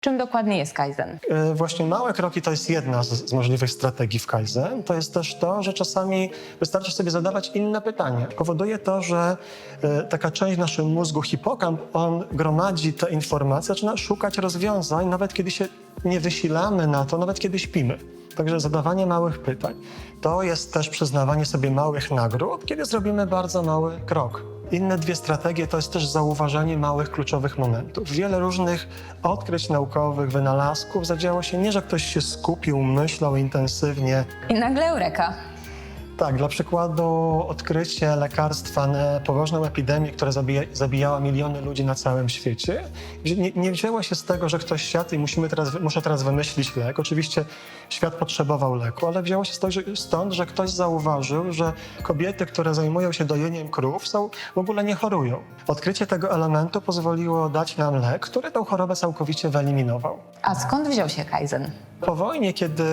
Czym dokładnie jest Kaizen? E, Właśnie małe kroki to jest jedna z, z możliwych strategii w Kaizen. To jest też to, że czasami wystarczy sobie zadawać inne pytanie. Powoduje to, że e, taka część naszym mózgu, hipokamp, on gromadzi te informacje, zaczyna szukać rozwiązań, nawet kiedy się nie wysilamy na to, nawet kiedy śpimy. Także zadawanie małych pytań to jest też przyznawanie sobie małych nagród, kiedy zrobimy bardzo mały krok. Inne dwie strategie to jest też zauważanie małych, kluczowych momentów. Wiele różnych odkryć naukowych, wynalazków zadziało się nie, że ktoś się skupił, myślał intensywnie. I nagle eureka. Tak, dla przykładu odkrycie lekarstwa na poważną epidemię, która zabija, zabijała miliony ludzi na całym świecie, nie, nie wzięło się z tego, że ktoś siadł i musimy teraz, muszę teraz wymyślić lek. Oczywiście świat potrzebował leku, ale wzięło się stąd, że, stąd, że ktoś zauważył, że kobiety, które zajmują się dojeniem krów, są, w ogóle nie chorują. Odkrycie tego elementu pozwoliło dać nam lek, który tę chorobę całkowicie wyeliminował. A skąd wziął się Kaizen? Po wojnie, kiedy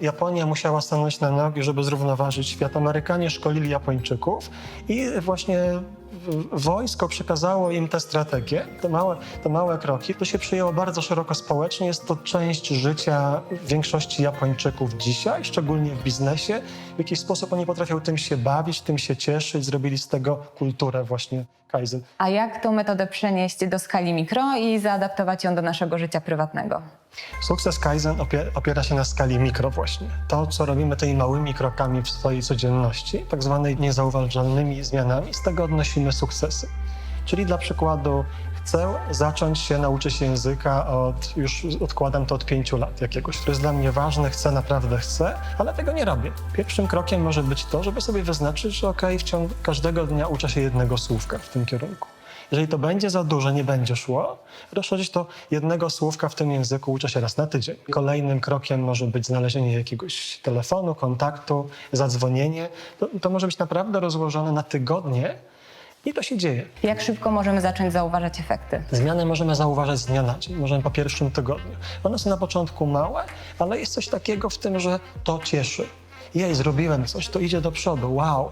Japonia musiała stanąć na nogi, żeby zrównoważyć świat, Amerykanie szkolili Japończyków i właśnie wojsko przekazało im te strategie, te małe, te małe kroki. To się przyjęło bardzo szeroko społecznie. Jest to część życia większości Japończyków dzisiaj, szczególnie w biznesie. W jakiś sposób oni potrafią tym się bawić, tym się cieszyć, zrobili z tego kulturę właśnie Kaizen. A jak tą metodę przenieść do skali mikro i zaadaptować ją do naszego życia prywatnego? Sukces Kaizen opie- opiera się na skali mikro właśnie. To, co robimy tymi małymi krokami w swojej codzienności, tak zwanej niezauważalnymi zmianami, z tego odnosimy sukcesy. Czyli dla przykładu chcę zacząć się nauczyć języka od, już odkładam to od pięciu lat jakiegoś. To jest dla mnie ważne, chcę, naprawdę chcę, ale tego nie robię. Pierwszym krokiem może być to, żeby sobie wyznaczyć, że okej, w ciągu każdego dnia uczę się jednego słówka w tym kierunku. Jeżeli to będzie za dużo, nie będzie szło, rozszerzyć to jednego słówka w tym języku uczę się raz na tydzień. Kolejnym krokiem może być znalezienie jakiegoś telefonu, kontaktu, zadzwonienie. To, to może być naprawdę rozłożone na tygodnie i to się dzieje. Jak szybko możemy zacząć zauważać efekty? Zmiany możemy zauważać z dnia na dzień, możemy po pierwszym tygodniu. One są na początku małe, ale jest coś takiego w tym, że to cieszy. Jej, zrobiłem coś, to idzie do przodu, wow.